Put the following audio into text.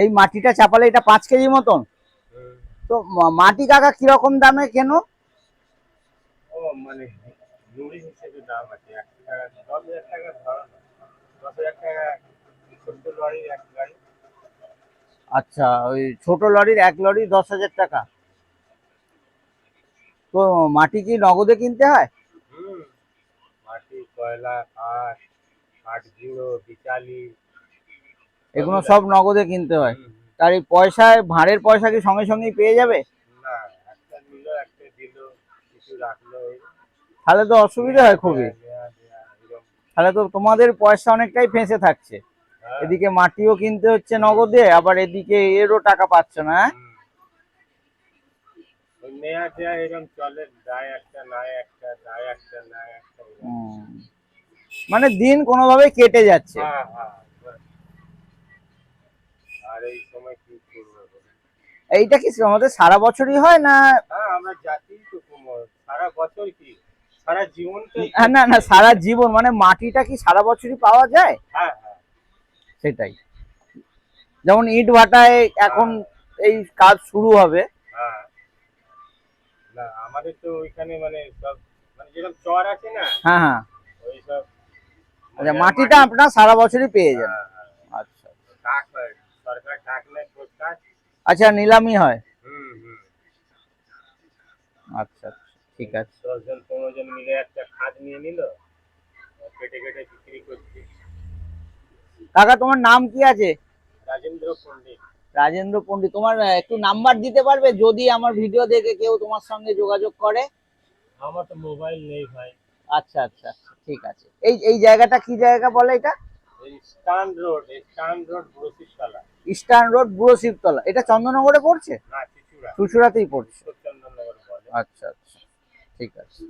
এই মাটিটা চাপালে এটা পাঁচ কেজি মতন? তো মাটি কাকা কীরকম দামে কেন? মানে আচ্ছা ওই ছোট লরির এক লরি দশ হাজার টাকা। তো মাটি কি নগদে কিনতে হয়? মাটি কয়লা কাঠ কাঠ গুঁড়ো বিচালি এগুলো সব নগদে কিনতে হয়। তার এই পয়সায় ভাড়ের পয়সা কি সঙ্গে সঙ্গেই পেয়ে যাবে? তাহলে তো অসুবিধা হয় খুবই। নেয়া, নেয়া, নেয়া, এরকম। তাহলে তো তোমাদের পয়সা অনেকটাই ফেঁসে থাকছে। হ্যাঁ, এদিকে মাটিও কিনতে হচ্ছে নগদে আবার এদিকে এরও টাকা পাচ্ছ না হ্যাঁ? মানে দিন কোনোভাবে কেটে যাচ্ছে। হ্যাঁ হ্যাঁ। আর এই সময় কি করব? এইটা কি আমাদের সারা বছরই হয় না? হ্যাঁ আমরা জাতি তো সারা বছর কি? সারা জীবনটাই না, না না সারা জীবন মানে মাটিটা কি সারা বছরই পাওয়া যায়? হ্যাঁ হ্যাঁ। সেটাই। যেমন ইট ভাটায় এখন এই কাজ শুরু হবে। হ্যাঁ। না আমাদের তো ওইখানে মানে সব মানে যেরকম চর আছে না? হ্যাঁ হ্যাঁ। ওই সব আচ্ছা মাটিটা আপনার সারা বছরই পেয়ে যান হ্যাঁ, হ্যাঁ। আচ্ছা টাক হয় সরকার টাক নেয় প্রকাশ আচ্ছা নিলামি হয়। আচ্ছা ঠিক আছে। দশজন পনেরো জন মিলে একটা খাদ নিয়ে নিল কেটে কেটে বিক্রি করছি। কাকা তোমার নাম কি আছে? রাজেন্দ্র পণ্ডিত। রাজেন্দ্র পণ্ডিত তোমার একটু নাম্বার দিতে পারবে? যদি আমার ভিডিও দেখে কেউ তোমার সঙ্গে যোগাযোগ করে। আমার তো মোবাইল নেই ভাই। আচ্ছা আচ্ছা ঠিক আছে। এই এই জায়গাটা কি জায়গা বলে এটা? স্টান রোড স্টান রোড এটা চন্দননগরে পড়ছে? না চিচুড়া। চুচুড়াতেই পড়ছে। আচ্ছা আচ্ছা। ঠিক আছে।